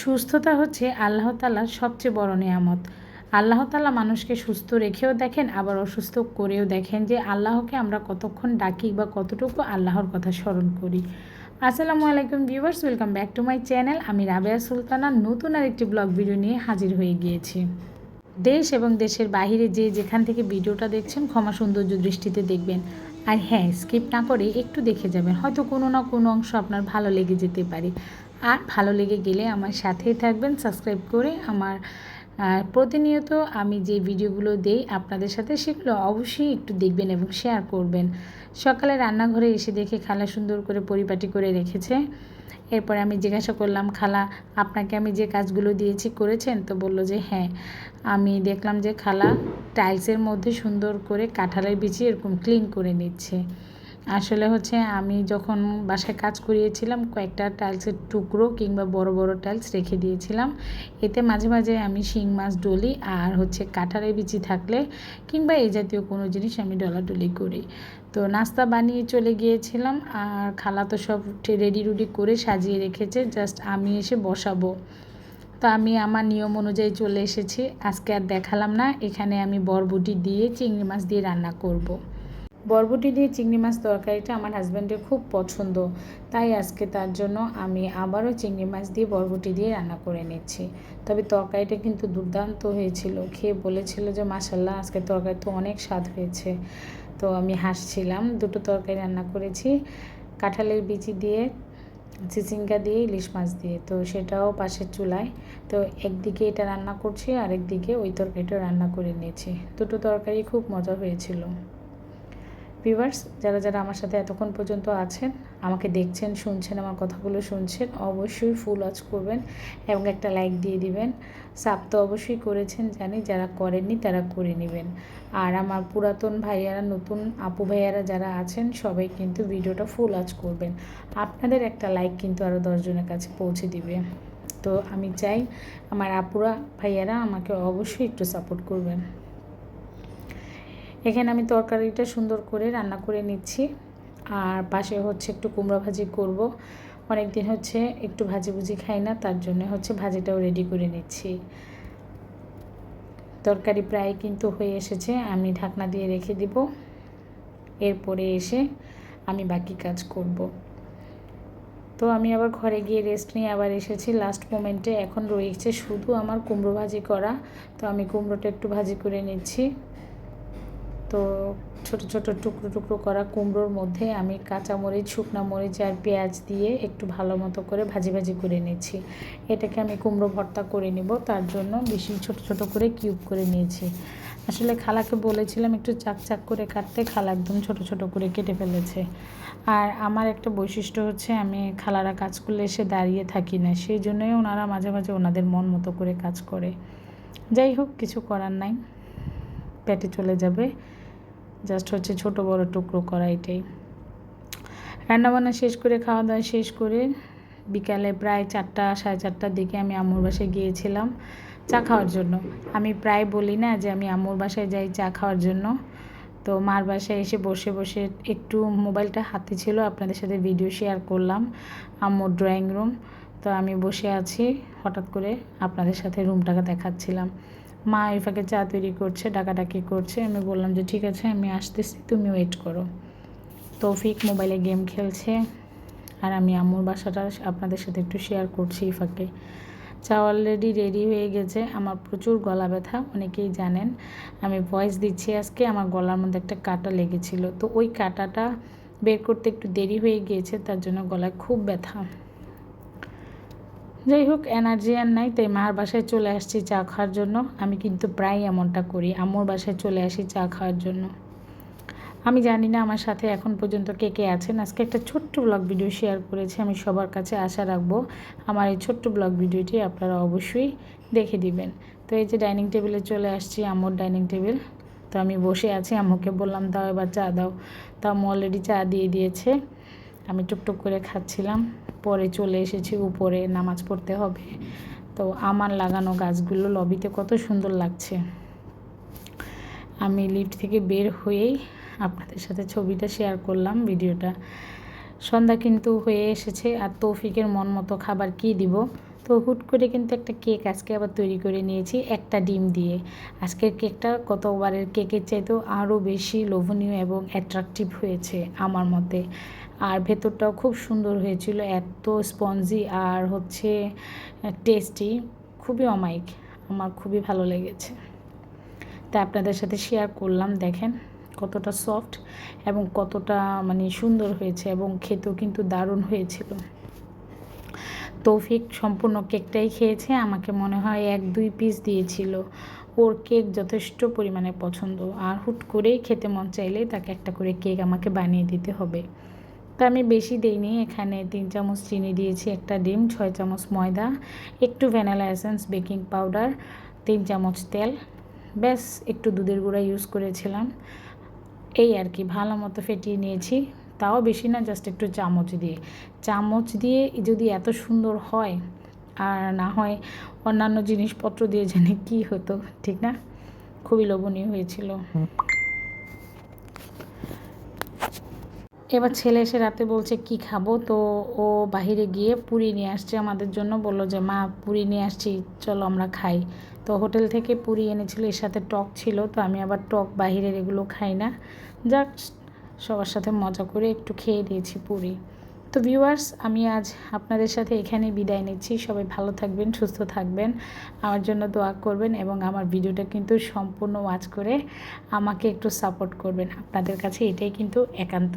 সুস্থতা হচ্ছে আল্লাহ তালার সবচেয়ে বড় নিয়ামত। আল্লাহ তালা মানুষকে সুস্থ রেখেও দেখেন, আবার অসুস্থ করেও দেখেন যে আল্লাহকে আমরা কতক্ষণ ডাকি বা কতটুকু আল্লাহর কথা স্মরণ করি। আসসালামু আলাইকুম viewers, welcome back to my channel. আমি রাবেয়া সুলতানা, নতুন আর একটি ব্লগ ভিডিও নিয়ে হাজির হয়ে গিয়েছি। দেশ এবং দেশের বাইরে যে যেখান থেকে ভিডিওটা দেখছেন, ক্ষমা সৌন্দর্য দৃষ্টিতে দেখবেন। আর হ্যাঁ স্কিপ না করে একটু দেখে যাবেন, হয়তো কোনো না কোনো অংশ আপনার ভালো লেগে যেতে পারে। আর ভালো লেগে গেলে আমার সাথেই থাকবেন সাবস্ক্রাইব করে আমার প্রতিনিয়ত আমি যে ভিডিওগুলো দেই আপনাদের সাথে সেগুলো অবশ্যই একটু দেখবেন এবং শেয়ার করবেন। সকালে রান্নাঘরে এসে দেখে খালা সুন্দর করে পরিপাটি করে রেখেছে। এরপরে আমি জিজ্ঞাসা করলাম, খালা, আপনাকে আমি যে কাজগুলো দিয়েছি করেছেন? তো বলল যে হ্যাঁ আমি দেখলাম যে খালা টাইলসের মধ্যে সুন্দর করে কাঁঠালের বিচি এরকম ক্লিন করে নিচ্ছে। আসলে হচ্ছে আমি যখন বাসায় কাজ করিয়েছিলাম, কয়েকটা টাইলসের টুকরো কিংবা বড় বড় টাইলস রেখে দিয়েছিলাম। এতে মাঝে মাঝে আমি শিং মাছ ডলি আর হচ্ছে কাঁঠালের বিচি থাকলে কিংবা এই জাতীয় কোনো জিনিস আমি ডলাডলি করি। তো নাস্তা বানিয়ে চলে গিয়েছিলাম আর খালা তো সব রেডি রুডি করে সাজিয়ে রেখেছে জাস্ট আমি এসে বসাবো। তো আমি আমার নিয়ম অনুযায়ী চলে এসেছি, আজকে আর দেখালাম না, এখানে আমি বরবটি দিয়ে চিংড়ি মাছ দিয়ে রান্না করব। বরবটি দিয়ে চিংড়ি মাছ তরকারিটা আমার হাজব্যান্ডের খুব পছন্দ। তাই আজকে তার জন্য আমি আবারও চিংড়ি মাছ দিয়ে বরবটি দিয়ে রান্না করে নিচ্ছি। তবে তরকারিটা কিন্তু দুর্দান্ত হয়েছিল। খেয়ে বলেছিল যে মাসাল্লাহ আজকে তরকারি তো অনেক স্বাদ হয়েছে। তো আমি হাসছিলাম। দুটো তরকারি রান্না করেছি। কাঁঠালের বিচি দিয়ে চিচিঙ্গা দিয়ে, ইলিশ মাছ দিয়ে। তো সেটাও পাশের চুলায়। তো একদিকে এটা রান্না করছি, আরেকদিকে ওই তরকারিটা রান্না করে নিয়েছি। দুটো তরকারি খুব মজা হয়েছিল। ভিউয়ার্স যারা যারা আমার সাথে এতক্ষণ পর্যন্ত আছেন, আমাকে দেখছেন, শুনছেন, আমার কথাগুলো শুনছেন, অবশ্যই ফুল ওয়াচ করবেন এবং একটা লাইক দিয়ে দিবেন। সাপ তো অবশ্যই করেছেন, জানি যারা করেননি তারা করে নেবেন। আর আমার পুরাতন ভাইয়ারা, নতুন আপু ভাইয়ারা যারা আছেন, সবাই কিন্তু ভিডিওটা ফুল ওয়াচ করবেন। আপনাদের একটা লাইক কিন্তু আরও দশজনের কাছে পৌঁছে দিবে। তো আমি চাই আমার আপুরা, ভাইয়ারা আমাকে অবশ্যই একটু সাপোর্ট করবেন। এখানে আমি তরকারিটা সুন্দর করে রান্না করে নিচ্ছি। আর পাশে হচ্ছে একটু কুমড়ো ভাজি করব। অনেক দিন হচ্ছে একটু ভাজি ভুজি খাই না, তার জন্য হচ্ছে ভাজিটাও রেডি করে নিচ্ছি। তরকারি প্রায় কিন্তু হয়ে এসেছে, আমি ঢাকনা দিয়ে রেখে দিব। এরপরে এসে আমি বাকি কাজ করব। তো আমি আবার ঘরে গিয়ে রেস্ট নিয়ে আবার এসেছি। লাস্ট মোমেন্টে এখন রয়েছে শুধু আমার কুমড়ো ভাজি করা। তো আমি কুমড়োটা একটু ভাজি করে নিচ্ছি। তো ছোট ছোট টুকরো টুকরো করা কুমড়োর মধ্যে আমি কাঁচা কাঁচামরিচ শুকনা মরিচ আর পেঁয়াজ দিয়ে একটু ভালো মতো করে ভাজি ভাজি করে নিয়েছি। এটাকে আমি কুমড়ো ভর্তা করে নিব। তার জন্য বেশি ছোট ছোট করে কিউব করে নিয়েছি। আসলে খালাকে বলেছিলাম একটু চাক চাক করে কাটতে। খালা একদম ছোট ছোট করে কেটে ফেলেছে। আর আমার একটা বৈশিষ্ট্য হচ্ছে আমি খালারা কাজ করলে এসে দাঁড়িয়ে থাকি না। সেই জন্যই ওনারা মাঝে মাঝে ওনাদের মন মতো করে কাজ করে। যাই হোক, কিছু করার নাই। পেটে চলে যাবে। জাস্ট হচ্ছে ছোট বড় টুকরো করা এটাই রান্নাবান্না শেষ করে, খাওয়া দাওয়া শেষ করে বিকালে প্রায় চারটা, সাড়ে চারটার দিকে আমি আম্মুর বাসায় গিয়েছিলাম চা খাওয়ার জন্য। আমি প্রায় বলি না যে আমি আম্মুর বাসায় যাই চা খাওয়ার জন্য। তো মার বাসায় এসে বসে বসে একটু মোবাইলটা হাতে ছিল, আপনাদের সাথে ভিডিও শেয়ার করলাম আম্মুর ড্রয়িং রুম তো আমি বসে আছি, হঠাৎ করে আপনাদের সাথে রুমটাকে দেখাচ্ছিলাম। মা ইফাকে চা তৈরি করছে, ডাকাডাকি করছে। আমি বললাম যে, ঠিক আছে, আমি আসতেছি, তুমি ওয়েট করো। তৌফিক মোবাইলে গেম খেলছে আর আমি আম্মুর বাসাটা আপনাদের সাথে একটু শেয়ার করছি ইফাকে। চা অলরেডি রেডি হয়ে গেছে, আমার প্রচুর গলা ব্যথা, অনেকেই জানেন। আমি ভয়েস দিচ্ছি আজকে, আমার গলার মধ্যে একটা কাটা লেগেছিল। তো ওই কাটাটা বের করতে একটু দেরি হয়ে গিয়েছে, তার জন্য গলায় খুব ব্যথা। যাই হোক এনার্জি আর নাই, তাই মার বাসায় চলে আসছি চা খাওয়ার জন্য। আমি কিন্তু প্রায় এমনটা করি, আম্মুর বাসায় চলে আসি চা খাওয়ার জন্য। আমি জানি না আমার সাথে এখন পর্যন্ত কে কে আছেন। আজকে একটা ছোট্ট ব্লগ ভিডিও শেয়ার করেছি, আমি সবার কাছে আশা রাখব। আমার এই ছোট্ট ব্লগ ভিডিওটি আপনারা অবশ্যই দেখে দিবেন। তো এই যে ডাইনিং টেবিলে চলে আসছি, আম্মুর ডাইনিং টেবিল তো আমি বসে আছি, আম্মুকে বললাম, দাও এবার চা দাও। তা আম্মু অলরেডি চা দিয়ে দিয়েছে। আমি টুকটুক করে খাচ্ছিলাম। পরে চলে এসেছি, উপরে নামাজ পড়তে হবে। তো আমার লাগানো গাছগুলো লবিতে কত সুন্দর লাগছে। আমি লিফট থেকে বের হয়েই আপনাদের সাথে ছবিটা শেয়ার করলাম, ভিডিওটা। সন্ধ্যা কিন্তু হয়ে এসেছে, আর তৌফিকের মন মতো খাবার কি দিব? তো হুট করে কিন্তু একটা কেক আজকে আবার তৈরি করে নিয়েছি, একটা ডিম দিয়ে। আজকের কেকটা কতবারের কেকের চাইতেও আরও বেশি লোভনীয় এবং অ্যাট্রাকটিভ হয়েছে আমার মতে। আর ভেতরটাও খুব সুন্দর হয়েছিল, এত স্পঞ্জি আর হচ্ছে টেস্টি খুবই অমায়িক, আমার খুবই ভালো লেগেছে। তাই আপনাদের সাথে শেয়ার করলাম, দেখেন কতটা সফট এবং কতটা মানে সুন্দর হয়েছে এবং খেতেও কিন্তু দারুণ হয়েছিল। তৌফিক সম্পূর্ণ কেকটাই খেয়েছে, আমাকে মনে হয় এক দুই পিস দিয়েছিল। ওর কেক যথেষ্ট পরিমাণে পছন্দ, আর হুট করেই খেতে মন চাইলেই তাকে একটা করে কেক আমাকে বানিয়ে দিতে হবে। তা আমি বেশি দিইনি। এখানে তিন চামচ চিনি দিয়েছি, একটা ডিম, ছয় চামচ ময়দা, একটু ভ্যানিলা এসেন্স, বেকিং পাউডার, তিন চামচ তেল। ব্যাস, একটু দুধের গুঁড়া ইউজ করেছিলাম। এই আর কি, ভালো মতো ফেটিয়ে নিয়েছি। তাও বেশি না জাস্ট একটু চামচ দিয়ে। চামচ দিয়ে যদি এত সুন্দর হয়, আর না হয় অন্যান্য জিনিসপত্র দিয়ে জানি কি হতো, ঠিক না? খুবই লোভনীয় হয়েছিল। এবার ছেলে এসে রাতে বলছে, কি খাব? তো ও বাহিরে গিয়ে পুরি নিয়ে আসছে আমাদের জন্য। বলল যে, মা, পুরি নিয়ে আসছি, চলো আমরা খাই। তো হোটেল থেকে পুরি এনেছিল, এর সাথে টক ছিল। তো আমি আবার টক বাহিরের এগুলো খাই না। যাক, সবার সাথে মজা করে একটু খেয়ে দিয়েছি পুরি। তো ভিউয়ার্স, আমি আজ আপনাদের সাথে এখানে বিদায় নিচ্ছি। সবাই ভালো থাকবেন, সুস্থ থাকবেন, আমার জন্য দোয়া করবেন এবং আমার ভিডিওটা কিন্তু সম্পূর্ণ ওয়াচ করে আমাকে একটু সাপোর্ট করবেন। আপনাদের কাছে এটাই কিন্তু একান্ত